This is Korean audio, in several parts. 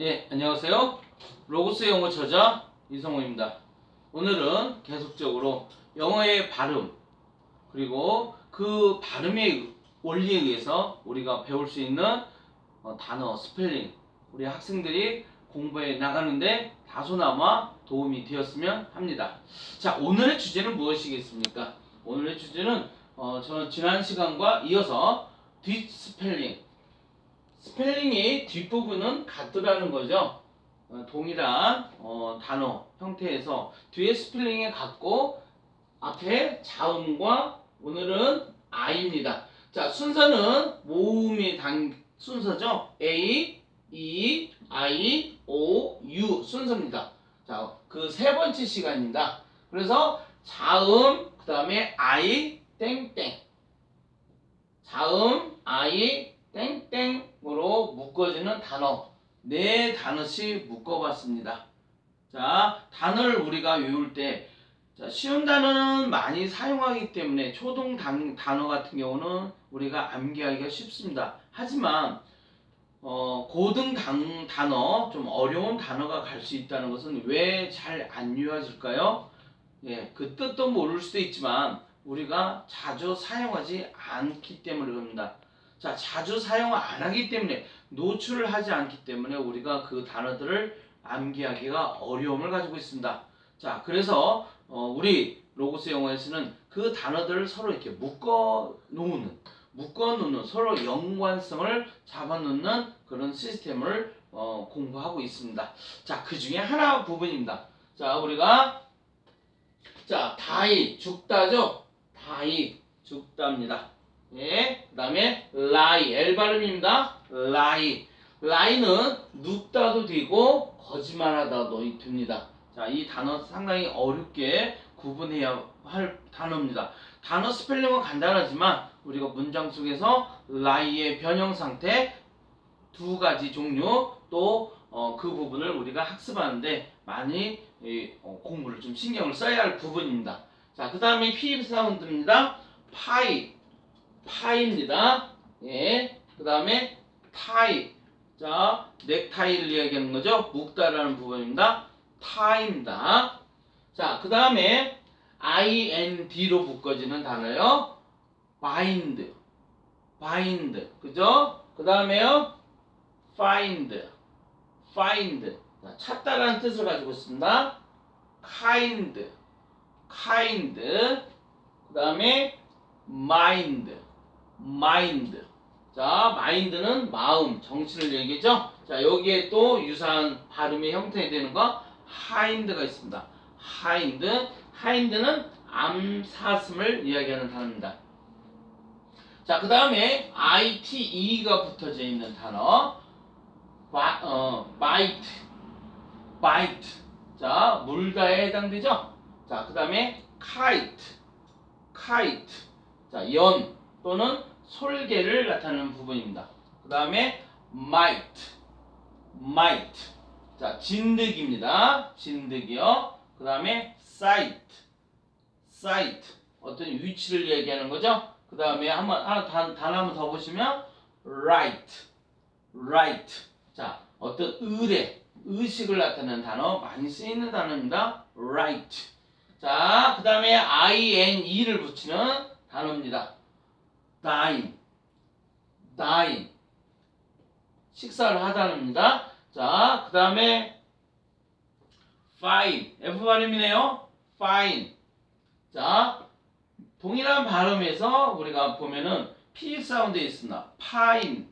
예, 안녕하세요. 로고스 영어 저자 이성호입니다. 오늘은 계속적으로 영어의 발음 그리고 그 발음의 원리에 의해서 우리가 배울 수 있는 어, 단어 스펠링 우리 학생들이 공부해 나가는데 다소나마 도움이 되었으면 합니다. 자, 오늘의 주제는 무엇이겠습니까? 오늘의 주제는 어, 저는 지난 시간과 이어서 뒷스펠링 스펠링이 뒷부분은 같더라는 거죠. 어, 동일한 어, 단어 형태에서 뒤에 스펠링이 같고 앞에 자음과 오늘은 I입니다. 자 순서는 모음이 단 순서죠. A, E, I, O, U 순서입니다. 자그 세 번째 시간입니다. 그래서 자음 그 다음에 I 땡땡 자음 I 땡땡으로 묶어지는 단어 네 단어씩 묶어봤습니다. 자 단어를 우리가 외울 때 자, 쉬운 단어는 많이 사용하기 때문에 초동 단, 단어 같은 경우는 우리가 암기하기가 쉽습니다. 하지만 어, 고등 단, 단어 좀 어려운 단어가 갈 수 있다는 것은 왜 잘안 외워질까요? 예, 그 뜻도 모를 수도 있지만 우리가 자주 사용하지 않기 때문에 그럽니다. 자, 자주 사용 안 하기 때문에 노출을 하지 않기 때문에 우리가 그 단어들을 암기하기가 어려움을 가지고 있습니다. 자, 그래서 어, 우리 로고스 영어에서는 그 단어들을 서로 이렇게 묶어 놓는, 묶어 놓는 서로 연관성을 잡아 놓는 그런 시스템을 어, 공부하고 있습니다. 자, 그 중에 하나 부분입니다. 자, 우리가 자, 다이 죽다죠? 다이 죽다입니다. 예, 그 다음에 lie, L 발음입니다. lie. lie는 눕다도 되고 거짓말하다도 됩니다. 자, 이 단어 상당히 어렵게 구분해야 할 단어입니다. 단어 스펠링은 간단하지만 우리가 문장 속에서 lie의 변형 상태 두 가지 종류 또그 부분을 우리가 학습하는데 많이 이, 어, 공부를 좀 신경을 써야 할 부분입니다. 자, 그 다음에 피입 사운드입니다. 파이, 파이입니다. 예. 그 다음에 타이. 자, 넥타이를 이야기하는 거죠. 묶다라는 부분입니다. 타입니다. 자, 그 다음에 ind로 묶어지는 단어요. bind. bind. 그죠? 그 다음에요. find. find. 자, 찾다라는 뜻을 가지고 있습니다. kind. kind. 그 다음에 mind. Mind. 자, mind는 마음, 정신을 얘기죠. 자, 여기에 또 유사한 발음의 형태가 되는 거 hind가 있습니다. hind. hind는 암사슴을 이야기하는 단어입니다. 자, 그 다음에 ite가 붙어져 있는 단어. 바, 어, bite. bite. 자, 물다에 해당되죠? 자, 그 다음에 kite. kite. 자, 연 또는 솔개를 나타내는 부분입니다. 그 다음에 might. might. 자, 진드기입니다. 진드기요. 그 다음에 sight. sight. 어떤 위치를 얘기하는 거죠? 그 다음에 한번 하나 단, 단 한번 더 보시면 right. right. 자, 어떤 의뢰, 의식을 나타내는 단어 많이 쓰이는 단어입니다. right. 자, 그 다음에 ing,를 붙이는 단어입니다. Dine, dine. 식사를 하다입니다. 자, 그 다음에 fine, F 발음이네요. fine. 자, 동일한 발음에서 우리가 보면은 P 사운드 있습니다. pine,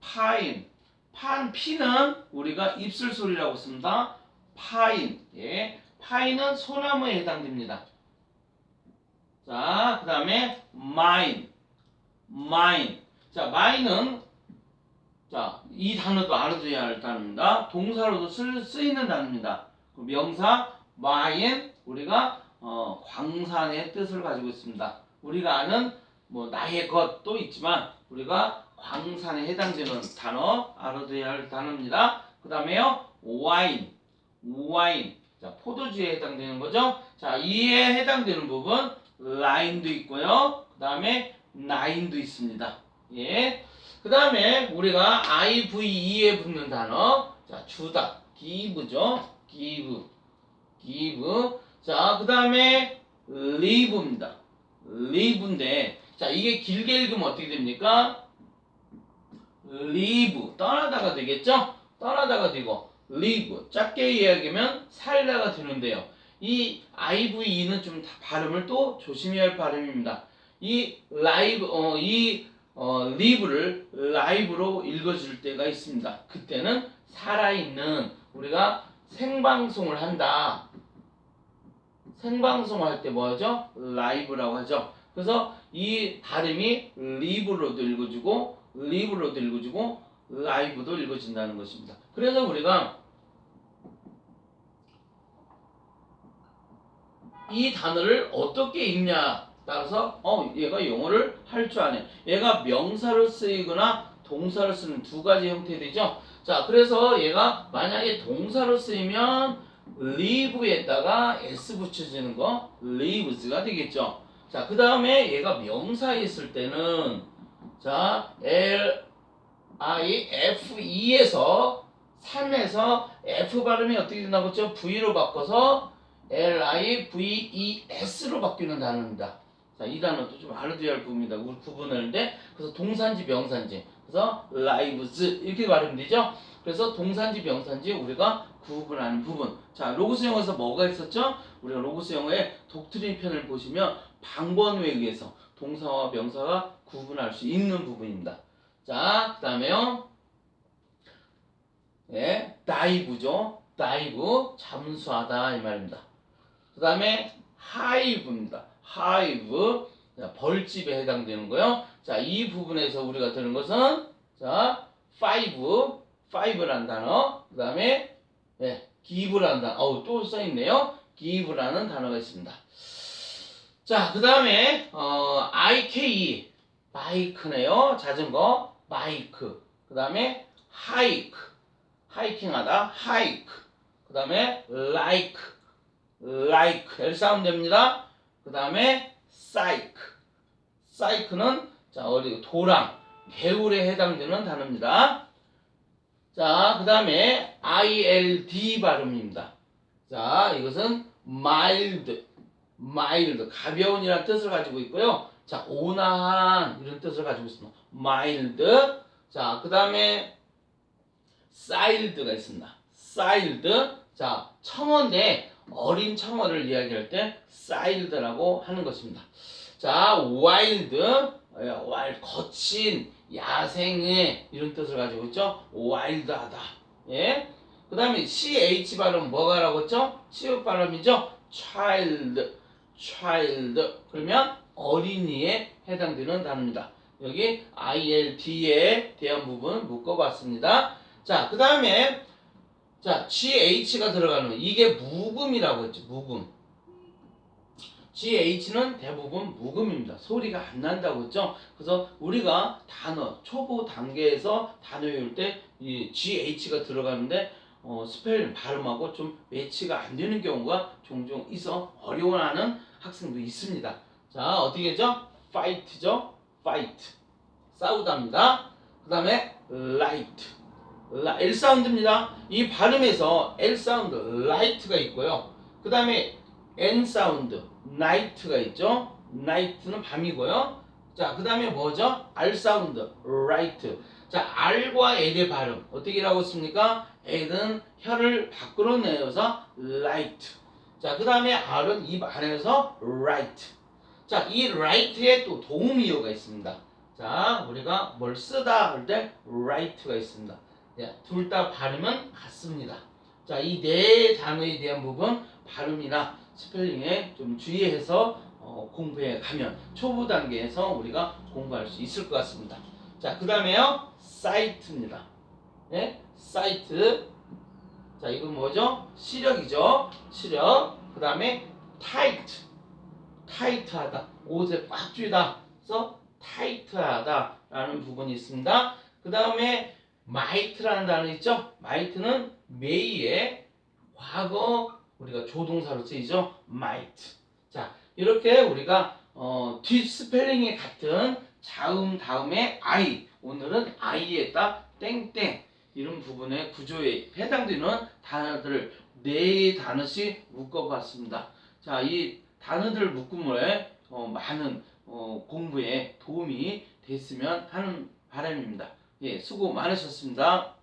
pine. 판, 피는 우리가 입술 소리라고 씁니다. pine. 예. 파이는 소나무에 해당됩니다. 자, 그 다음에 mine, mine. 자, mine은 자, 이 단어도 알아둬야 할 단어입니다. 동사로도 쓸, 쓰이는 단어입니다. 그 명사 mine 우리가 어, 광산의 뜻을 가지고 있습니다. 우리가 아는 뭐 나의 것도 있지만 우리가 광산에 해당되는 단어 알아둬야 할 단어입니다. 그 다음에요 wine, wine. 자, 포도주에 해당되는 거죠. 자, 이에 해당되는 부분 line도 있고요. 그 다음에 nine도 있습니다. 예. 그 다음에 우리가 IVE에 붙는 단어. 자, 주다. give죠. give. give. 자, 그 다음에 live입니다. live인데, 자, 이게 길게 읽으면 어떻게 됩니까? live. 떠나다가 되겠죠? 떠나다가 되고, live. 작게 이야기하면 살다가 되는데요. 이 IVE는 좀 다- 발음을 또 조심해야 할 발음입니다. 이 라이브, 어, 이 어, 리브를 라이브로 읽어줄 때가 있습니다. 그때는 살아있는 우리가 생방송을 한다. 생방송을 할때 뭐죠? 라이브라고 하죠. 그래서 이 발음이 리브로도 읽어주고 리브로도 읽어주고 라이브도 읽어준다는 것입니다. 그래서 우리가 이 단어를 어떻게 읽냐 따라서 어 얘가 영어를 할 줄 아네. 얘가 명사로 쓰이거나 동사로 쓰는 두 가지 형태 되죠. 자 그래서 얘가 만약에 동사로 쓰이면 live에다가 s 붙여지는 거 lives가 되겠죠. 자 그 다음에 얘가 명사에 있을 때는 자 l i f e에서 3에서 f 발음이 어떻게 된다고 했죠? v로 바꿔서 L I V E S로 바뀌는 단어입니다. 자, 이 단어도 좀 알아둬야 할. 우리 구분하는데 그래서 동사인지 명사인지 그래서 lives 이렇게 발음이 되죠. 그래서 동사인지 명사인지 우리가 구분하는 부분. 자, 로고스 영어에서 뭐가 있었죠? 우리가 로고스 영어의 독트린 편을 보시면 방번호에 의해서 동사와 명사가 구분할 수 있는 부분입니다. 자, 그다음에요. 예, 다이브죠. 다이브 잠수하다 이 말입니다. 그 다음에 하이브입니다. 하이브 자, 벌집에 해당되는 거요. 자, 이 부분에서 우리가 들은 것은 자, five, five라는 단어. 그 다음에 예, give라는 단어. 어우, 또 써있네요. give라는 단어가 있습니다. 자, 그 다음에 어, IK, 바이크네요. 자전거, 바이크. 그 다음에 하이크, 하이킹하다, 하이크. 그 다음에 like, like L 사운드입니다. 그 다음에 psych, psych는 자 어디 도랑 개울에 해당되는 단어입니다. 자, 그 다음에 ILD 발음입니다. 자, 이것은 mild, mild, 가벼운이라는 뜻을 가지고 있고요. 자, 온화한 이런 뜻을 가지고 있습니다. mild. 자, 그 다음에 silled가 있습니다. siled. 자, 청어인데 어린 청어를 이야기할 때 silled라고 하는 것입니다. 자, wild, wild 거친, 야생의 이런 뜻을 가지고 있죠. wild하다. 예. 그 다음에 ch 발음 뭐가라고 했죠? 치읓 발음이죠. child, child. 그러면 어린이에 해당되는 단어입니다. 여기 ILD에 대한 부분 묶어봤습니다. 자, 그 다음에 자, GH가 들어가는 이게 묵음이라고 했죠. 묵음. GH는 대부분 묵음입니다. 소리가 안 난다고 했죠. 그래서 우리가 단어 초보 단계에서 단어 외울 때 이 GH가 들어가는데 어, 스펠링 발음하고 좀 매치가 안 되는 경우가 종종 있어 어려워하는 학생도 있습니다. 자, 어떻게 죠 fight죠. fight. 싸우다입니다. 그 다음에 light. 라- L 사운드입니다. 이 발음에서 L 사운드, light가 있고요. 그 다음에 N 사운드, night가 있죠. night는 밤이고요. 자, 그 다음에 뭐죠? R 사운드, right. 자, R과 L의 발음 어떻게 라고 했습니까? L은 혀를 밖으로 내어서 light. 자, 그 다음에 R은 입 안에서 right. 자, 이 right에 또 도우미어가 있습니다. 자, 우리가 뭘 쓰다 할 때 right가 있습니다. 둘 다 발음은 같습니다. 자, 이 네 단어에 대한 부분 발음이나 스펠링에 좀 주의해서 어, 공부해 가면 초보 단계에서 우리가 공부할 수 있을 것 같습니다. 자, 그 다음에요, 사이트입니다. 네, 사이트. 자, 이건 뭐죠? 시력이죠. 시력. 그 다음에 타이트. 타이트하다. 옷에 꽉 쥐다. 그래서 타이트하다 라는 부분이 있습니다. 그 다음에 마이트라는 단어 있죠? 마이트는 메이의 과거 우리가 조동사로 쓰이죠? 마이트. 자, 이렇게 우리가 어, 뒷 스펠링이 같은 자음 다음에 I 오늘은 I에다 땡땡 이런 부분의 구조에 해당되는 단어들을 네 단어씩 묶어봤습니다. 자, 이 단어들 묶음을 어, 많은 어, 공부에 도움이 됐으면 하는 바람입니다. 예, 수고 많으셨습니다.